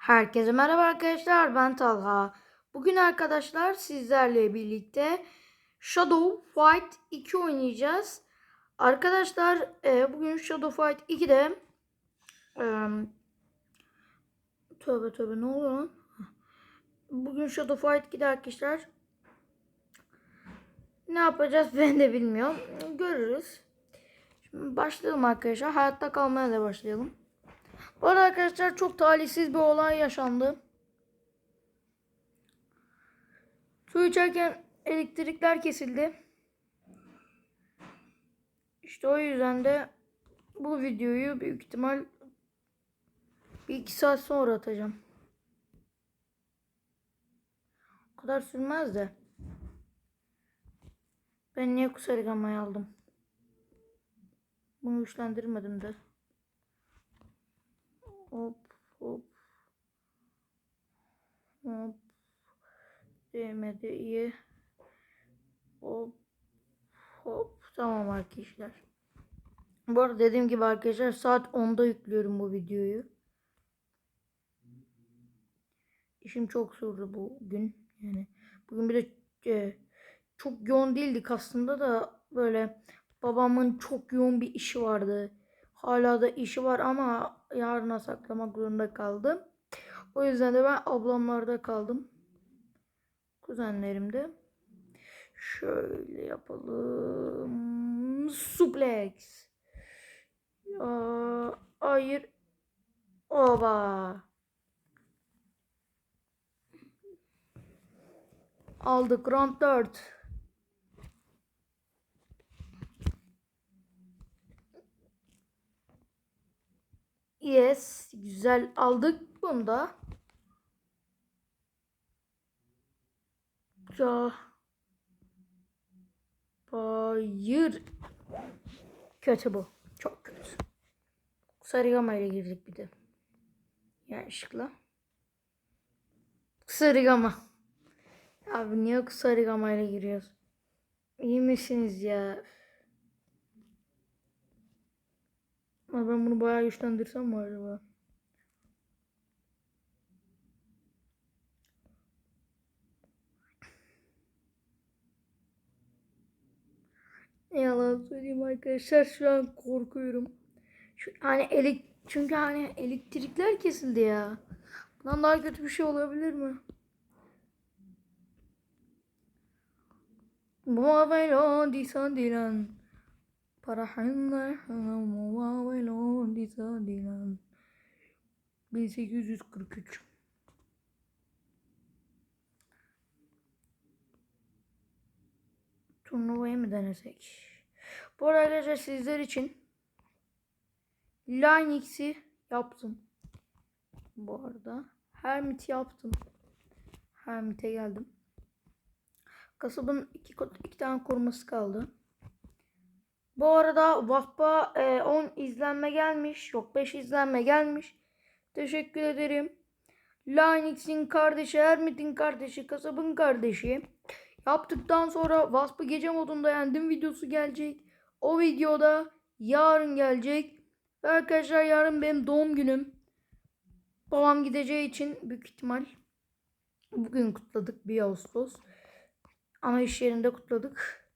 Herkese merhaba arkadaşlar ben Talha. Bugün arkadaşlar sizlerle birlikte Shadow Fight 2 oynayacağız. Arkadaşlar e, bugün Shadow Fight 2'de e, tövbe tövbe ne oluyor lan? Bugün Shadow Fight 2'de arkadaşlar ne yapacağız ben de bilmiyorum. Görürüz. Şimdi başlayalım arkadaşlar. Hayatta kalmaya da başlayalım. Bu arada arkadaşlar çok talihsiz bir olay yaşandı. Su içerken elektrikler kesildi. İşte o yüzden de bu videoyu büyük ihtimal bir iki saat sonra atacağım. O kadar sürmez de. Ben niye kusarigamayı aldım? Bunu güçlendirmedim de. Hop hop. Hop. Değmedi iyi. Hop. Hop. Tamam arkadaşlar. Bu arada dediğim gibi arkadaşlar saat 10'da yüklüyorum bu videoyu. İşim çok zordu bugün. Yani bugün bir de e, çok yoğun değildik aslında da böyle babamın çok yoğun bir işi vardı. Hala da işi var ama yarına saklamak zorunda kaldım. O yüzden de ben ablamlarda kaldım. Kuzenlerimde. Şöyle yapalım. Suplex. Ya, hayır. Oba. Aldık round 4. Yes. Güzel aldık bunu da. Ya. Hayır. Kötü bu. Çok kötü. Sarıgama ile girdik bir de. Yanlışlıkla. Sarıgama. Abi niye sarıgama ile giriyoruz? İyi misiniz ya? Ama ben bunu bayağı güçlendirsem mi acaba? Ne yalan söyleyeyim arkadaşlar şu an korkuyorum. Şu, hani elek çünkü hani elektrikler kesildi ya. Bundan daha kötü bir şey olabilir mi? Muavelo disan Parahanlar muavelo disan 1843 Turnuvayı mı denesek? Bu arada sizler için Linex'i yaptım. Bu arada Hermit yaptım. Hermit'e geldim. Kasabın iki, iki tane koruması kaldı. Bu arada Vahba e, 10 izlenme gelmiş. Yok 5 izlenme gelmiş. Teşekkür ederim. Linex'in kardeşi, Hermit'in kardeşi, kasabın kardeşi. Yaptıktan sonra Wasp'ı gece modunda yendim videosu gelecek. O videoda yarın gelecek. Ve arkadaşlar yarın benim doğum günüm. Babam gideceği için büyük ihtimal bugün kutladık 1 Ağustos. Ama iş yerinde kutladık.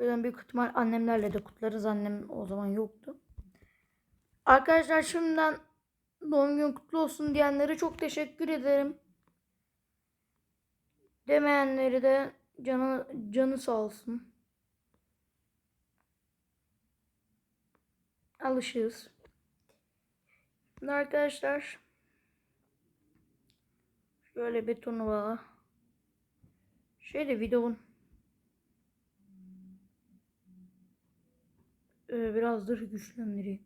Yüzden büyük ihtimal annemlerle de kutlarız. Annem o zaman yoktu. Arkadaşlar şimdiden doğum gün kutlu olsun diyenlere çok teşekkür ederim. Demeyenleri de canı canı sağ olsun. Alışığız. Şimdi arkadaşlar şöyle bir turnuva şöyle videonun ee, birazdır güçlendireyim.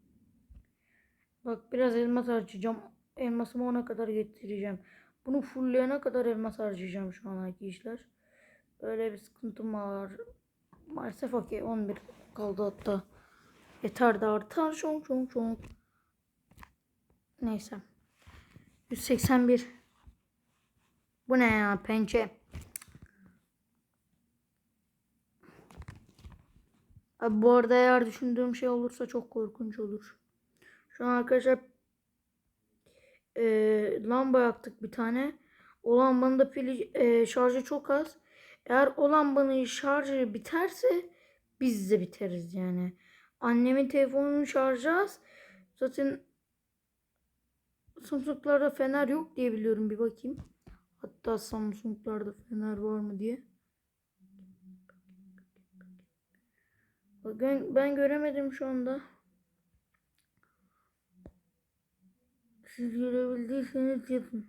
Bak biraz elmas harcayacağım. Elmasımı ona kadar getireceğim. Bunu fullleyene kadar elmas harcayacağım şu an arkadaşlar. Öyle bir sıkıntım var. Maalesef okey 11 kaldı hatta. Yeter de artar çok çok çok. Neyse. 181. Bu ne ya pençe. Abi bu arada eğer düşündüğüm şey olursa çok korkunç olur. Şu an arkadaşlar e, lamba yaktık bir tane. O lambanın da pili e, şarjı çok az. Eğer o lambanın şarjı biterse biz de biteriz yani. Annemin telefonunun şarjı az. Zaten Samsung'larda fener yok diye biliyorum bir bakayım. Hatta Samsung'larda fener var mı diye. Ben, ben göremedim şu anda. Siz görebildiyseniz yazın.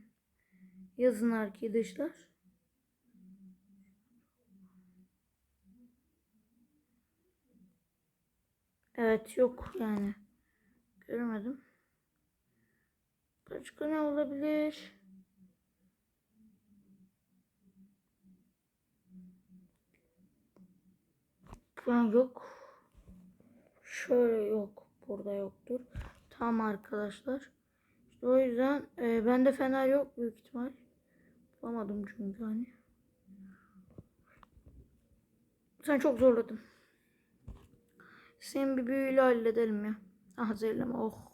Yazın arkadaşlar. Evet yok yani. Göremedim. Başka ne olabilir? Falan yok. Şöyle yok. Burada yoktur. Tamam arkadaşlar. İşte o yüzden e, bende fener yok büyük ihtimal. Bulamadım çünkü hani. Sen çok zorladın. Sen bir büyüyle halledelim ya. Ah zehirleme oh.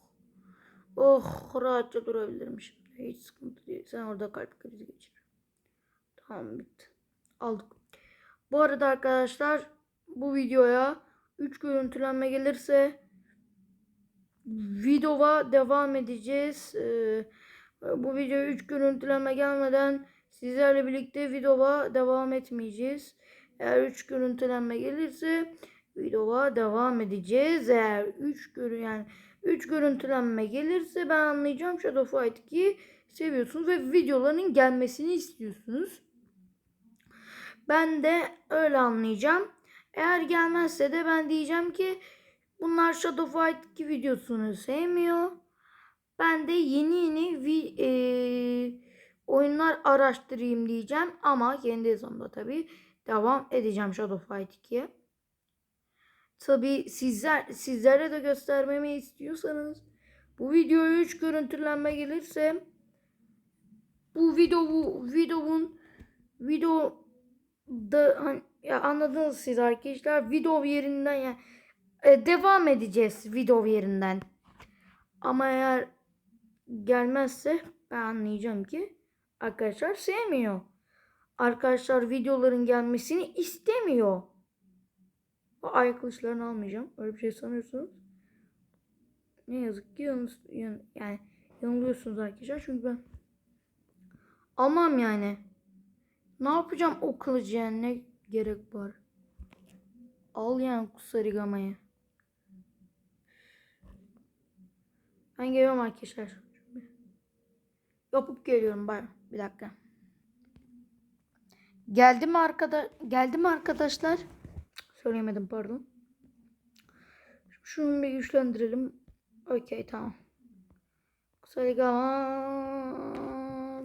Oh rahatça durabilirim şimdi. Hiç sıkıntı değil. Sen orada kalp krizi geçir. Tamam bitti. Aldık. Bu arada arkadaşlar bu videoya 3 görüntülenme gelirse videoya devam edeceğiz. Ee, bu videoya 3 görüntülenme gelmeden sizlerle birlikte videoya devam etmeyeceğiz. Eğer 3 görüntülenme gelirse videoya devam edeceğiz. Eğer 3 görü yani 3 görüntülenme gelirse ben anlayacağım Shadow Fight 2'yi seviyorsunuz ve videoların gelmesini istiyorsunuz. Ben de öyle anlayacağım. Eğer gelmezse de ben diyeceğim ki bunlar Shadow Fight 2 videosunu sevmiyor. Ben de yeni yeni vi, e, oyunlar araştırayım diyeceğim ama kendi hesabımda tabii devam edeceğim Shadow Fight 2'ye. Tabi sizler sizlere de göstermemi istiyorsanız bu videoya 3 görüntülenme gelirse bu video bu videonun video da hani ya anladınız siz arkadaşlar video yerinden yani e, devam edeceğiz video yerinden. Ama eğer gelmezse ben anlayacağım ki arkadaşlar sevmiyor. Arkadaşlar videoların gelmesini istemiyor. Ay kılıçlarını almayacağım. Öyle bir şey sanıyorsunuz. Ne yazık ki yanlış, yan, yani yanılıyorsunuz arkadaşlar. Çünkü ben almam yani. Ne yapacağım o kılıcı yani ne gerek var. Al yani kusarigamayı. Ben geliyorum arkadaşlar. Yapıp geliyorum bay. Bir dakika. Geldi mi arkada geldi mi arkadaşlar? Söyleyemedim pardon. Şunu bir güçlendirelim. Okey tamam. Kusarigama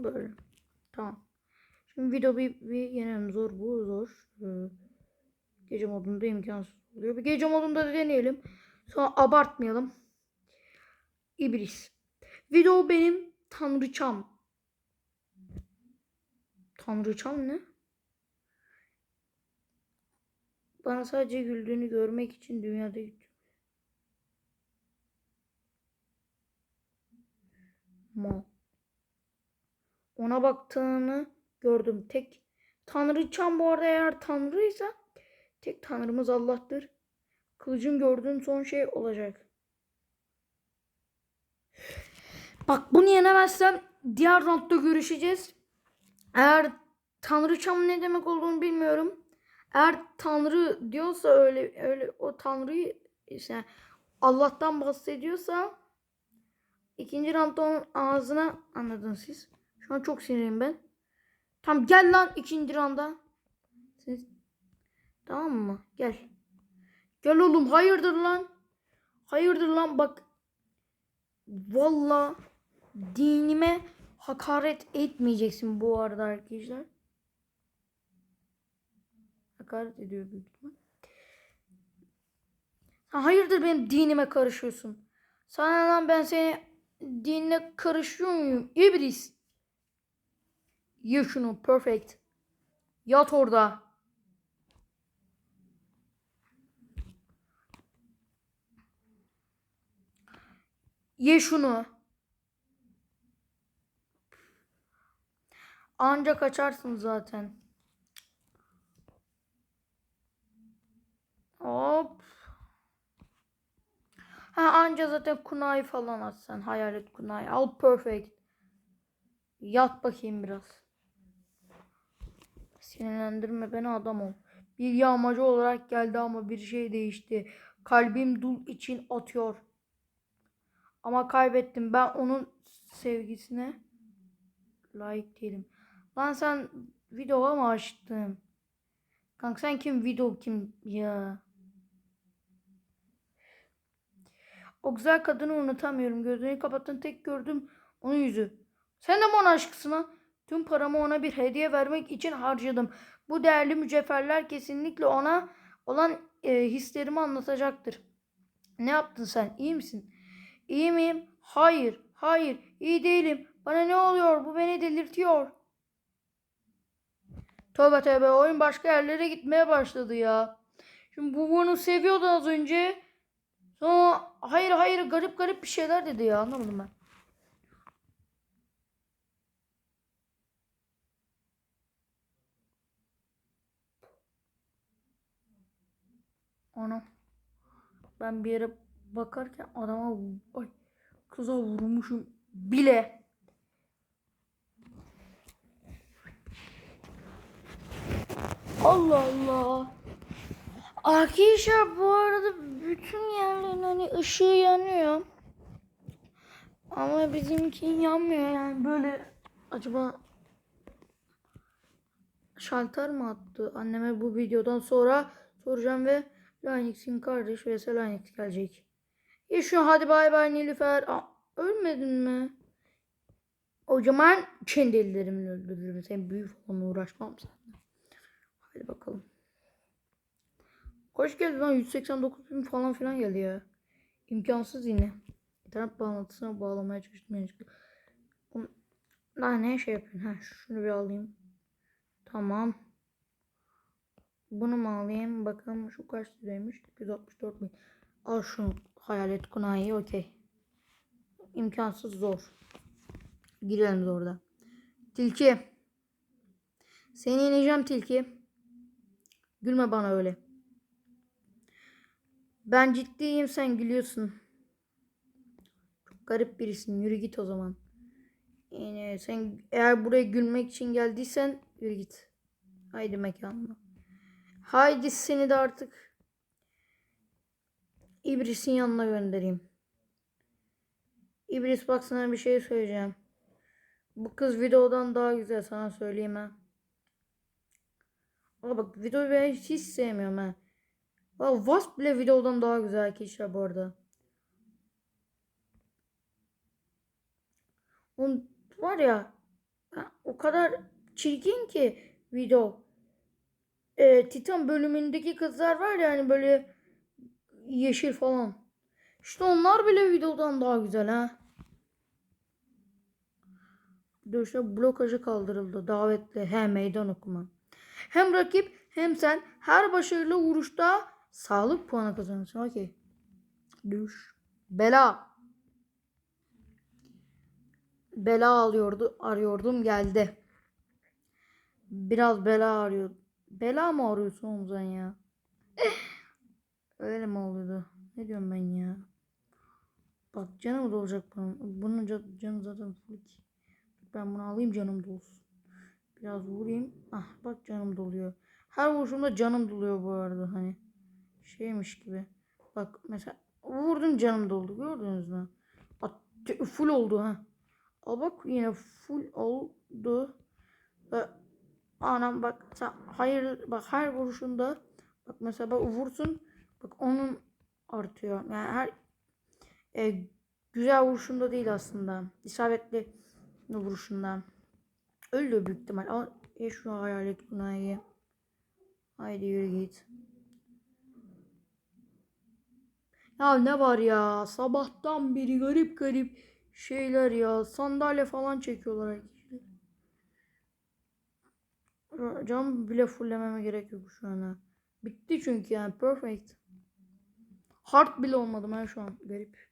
böyle. Tamam. Şimdi video bir, bir yenelim. Zor bu zor. Ee, gece modunda imkansız oluyor. Bir gece modunda da deneyelim. Sonra abartmayalım. İblis. Video benim tanrıçam. Tanrıçam ne? Bana sadece güldüğünü görmek için dünyada. Mal. Ona baktığını gördüm. Tek tanrıçam bu arada eğer tanrıysa tek tanrımız Allah'tır. Kılıcın gördüğün son şey olacak. Bak bunu yenemezsem diğer roundda görüşeceğiz. Eğer tanrıçam ne demek olduğunu bilmiyorum. Eğer tanrı diyorsa öyle öyle o tanrıyı işte Allah'tan bahsediyorsa ikinci roundda onun ağzına anladın siz. Şu an çok sinirliyim ben. Tam gel lan ikinci rounda. Siz tamam mı? Gel. Gel oğlum hayırdır lan? Hayırdır lan bak. Valla dinime hakaret etmeyeceksin bu arada arkadaşlar. Hakaret ediyor büyük ihtimal. Ha, hayırdır benim dinime karışıyorsun? Sana lan ben seni dinine karışıyor muyum? İblis. Ye şunu perfect. Yat orada. Ye şunu. Anca kaçarsın zaten. Hop. Ha anca zaten kunayı falan atsan. Hayalet kunayı. Al perfect. Yat bakayım biraz. Sinirlendirme beni adam ol. Bir yağmacı olarak geldi ama bir şey değişti. Kalbim dul için atıyor. Ama kaybettim. Ben onun sevgisine layık değilim. Lan sen videoya mı açtın? Kanka sen kim video kim ya? O güzel kadını unutamıyorum. Gözlerini kapattın tek gördüm onun yüzü. Sen de mi ona aşıksın ha? Tüm paramı ona bir hediye vermek için harcadım. Bu değerli mücevherler kesinlikle ona olan e, hislerimi anlatacaktır. Ne yaptın sen? İyi misin? İyi miyim? Hayır, hayır, iyi değilim. Bana ne oluyor? Bu beni delirtiyor. Tövbe tövbe oyun başka yerlere gitmeye başladı ya. Şimdi bu bunu seviyordu az önce. Sonra hayır hayır garip garip bir şeyler dedi ya anlamadım ben. Ana. Ben bir yere bakarken adama ay, kıza vurmuşum bile. Allah Allah. Arkadaşlar bu arada bütün yerlerin hani ışığı yanıyor. Ama bizimki yanmıyor yani böyle acaba şalter mi attı? Anneme bu videodan sonra soracağım ve Linux'in kardeş vs Linux gelecek. İyi şu hadi bay bay Nilüfer. Aa, ölmedin mi? O zaman kendi ellerimle öldürürüm. Sen büyük falan uğraşmam seninle. Hadi bakalım. Hoş geldin lan 189 bin falan filan geldi ya. İmkansız yine. İnternet bağlantısına bağlamaya çalıştım. Daha ne şey yapayım? Ha, şunu bir alayım. Tamam. Bunu mu alayım? Bakalım şu kaç liraymış? 164 bin. Al şunu. Hayalet kunayi okey. İmkansız zor. Girelim orada. Tilki. Seni ineceğim tilki. Gülme bana öyle. Ben ciddiyim sen gülüyorsun. Çok garip birisin. Yürü git o zaman. Yani sen eğer buraya gülmek için geldiysen yürü git. Haydi mekanına. Haydi seni de artık İbris'in yanına göndereyim. İbris bak sana bir şey söyleyeceğim. Bu kız videodan daha güzel sana söyleyeyim ha. Aa bak videoyu ben hiç sevmiyorum ha. Aa, Wasp bile videodan daha güzel arkadaşlar bu arada. On var ya o kadar çirkin ki video. Ee, Titan bölümündeki kızlar var ya hani böyle yeşil falan. İşte onlar bile videodan daha güzel ha. Dövüşte blokajı kaldırıldı. Davetli. He meydan okuma. Hem rakip hem sen her başarılı vuruşta sağlık puanı kazanırsın. Okey. Düş. Bela. Bela alıyordu. Arıyordum geldi. Biraz bela arıyor. Bela mı arıyorsun sen ya? Öyle mi oluyordu? Ne diyorum ben ya? Bak canım dolacak bunun. Bunun ca- canı zaten full. Ben bunu alayım canım dolsun. Biraz vurayım. Ah bak canım doluyor. Her vuruşumda canım doluyor bu arada hani. Şeymiş gibi. Bak mesela vurdum canım doldu. Gördünüz mü? At, full oldu ha. Al bak yine full oldu. Ve anam bak sen hayır bak her vuruşunda bak mesela bak vursun bak onun artıyor. Yani her e, güzel vuruşunda değil aslında. İsabetli vuruşundan. Öldü büyük ihtimal. Al ye şu hayalet bunayı. Haydi yürü git. Ya ne var ya sabahtan beri garip garip şeyler ya. Sandalye falan çekiyorlar cam bile fullememe gerek yok şu ana. Bitti çünkü yani perfect. Hard bile olmadım ben şu an garip.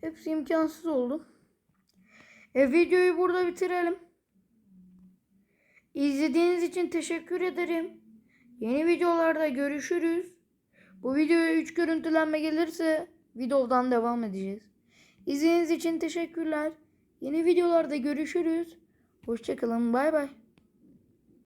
Hepsi imkansız oldu. E, videoyu burada bitirelim. İzlediğiniz için teşekkür ederim. Yeni videolarda görüşürüz. Bu videoya 3 görüntülenme gelirse videodan devam edeceğiz. İzlediğiniz için teşekkürler. Yeni videolarda görüşürüz. Hoşçakalın. Bay bay.